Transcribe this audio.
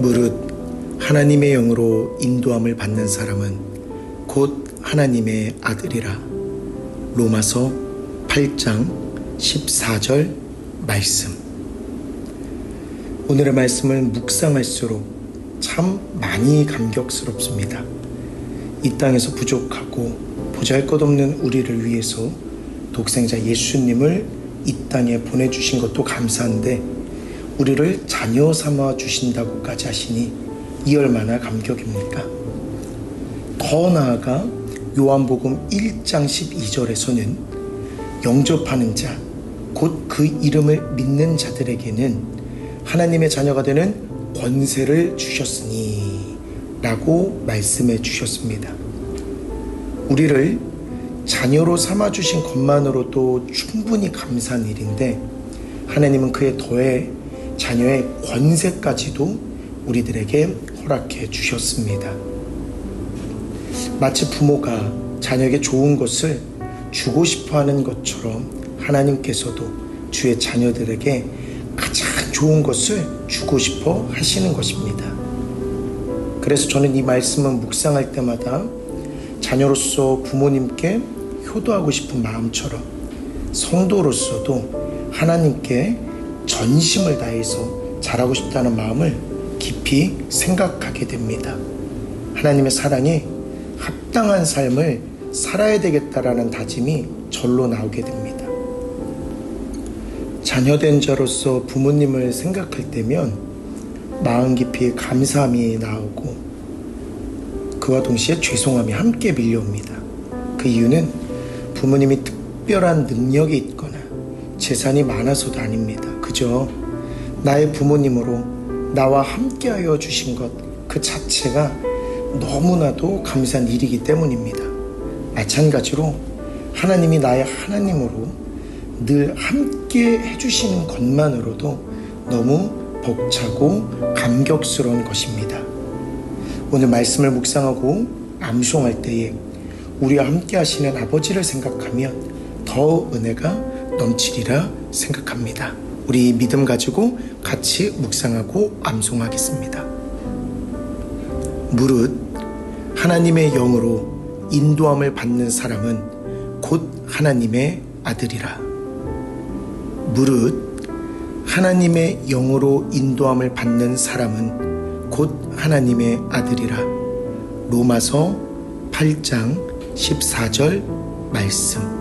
무릇 하나님의 영으로 인도함을 받는 사람은 곧 하나님의 아들이라. 로마서 8장 14절 말씀. 오늘의 말씀을 묵상할수록 참 많이 감격스럽습니다. 이 땅에서 부족하고 보잘 것 없는 우리를 위해서 독생자 예수님을 이 땅에 보내주신 것도 감사한데 우리를 자녀 삼아 주신다고까지 하시니 이 얼마나 감격입니까? 더 나아가 요한복음 1장 12절에서는 영접하는 자, 곧 그 이름을 믿는 자들에게는 하나님의 자녀가 되는 권세를 주셨으니 라고 말씀해 주셨습니다. 우리를 자녀로 삼아주신 것만으로도 충분히 감사한 일인데 하나님은 그에 더해 자녀의 권세까지도 우리들에게 허락해 주셨습니다. 마치 부모가 자녀에게 좋은 것을 주고 싶어 하는 것처럼 하나님께서도 주의 자녀들에게 가장 좋은 것을 주고 싶어 하시는 것입니다. 그래서 저는 이 말씀을 묵상할 때마다 자녀로서 부모님께 효도하고 싶은 마음처럼 성도로서도 하나님께 전심을 다해서 잘하고 싶다는 마음을 깊이 생각하게 됩니다. 하나님의 사랑에 합당한 삶을 살아야 되겠다라는 다짐이 절로 나오게 됩니다. 자녀된 자로서 부모님을 생각할 때면 마음 깊이 감사함이 나오고 그와 동시에 죄송함이 함께 밀려옵니다. 그 이유는 부모님이 특별한 능력이 있거나 재산이 많아서도 아닙니다. 그저 나의 부모님으로 나와 함께하여 주신 것 그 자체가 너무나도 감사한 일이기 때문입니다. 마찬가지로 하나님이 나의 하나님으로 늘 함께 해주시는 것만으로도 너무 벅차고 감격스러운 것입니다. 오늘 말씀을 묵상하고 암송할 때에 우리와 함께 하시는 아버지를 생각하면 더 은혜가 넘치리라 생각합니다. 우리 믿음 가지고 같이 묵상하고 암송하겠습니다. 무릇 하나님의 영으로 인도함을 받는 사람은 곧 하나님의 아들이라. 무릇 하나님의 영으로 인도함을 받는 사람은 곧 하나님의 아들이라. 로마서 8장 14절 말씀.